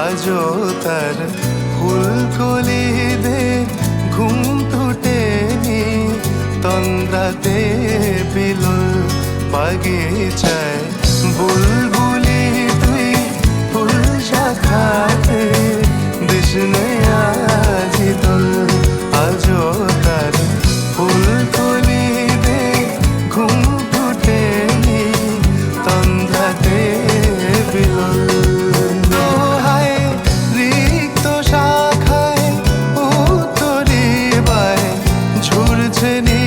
আজও তার ফুলকলি দে ঘুম টুটেনি তন্দ্রাতে বিলুল বাগিচায় বুলবুলি তুই ফুল শাখাতে দিশনে আজি দোল দে ঘুম listening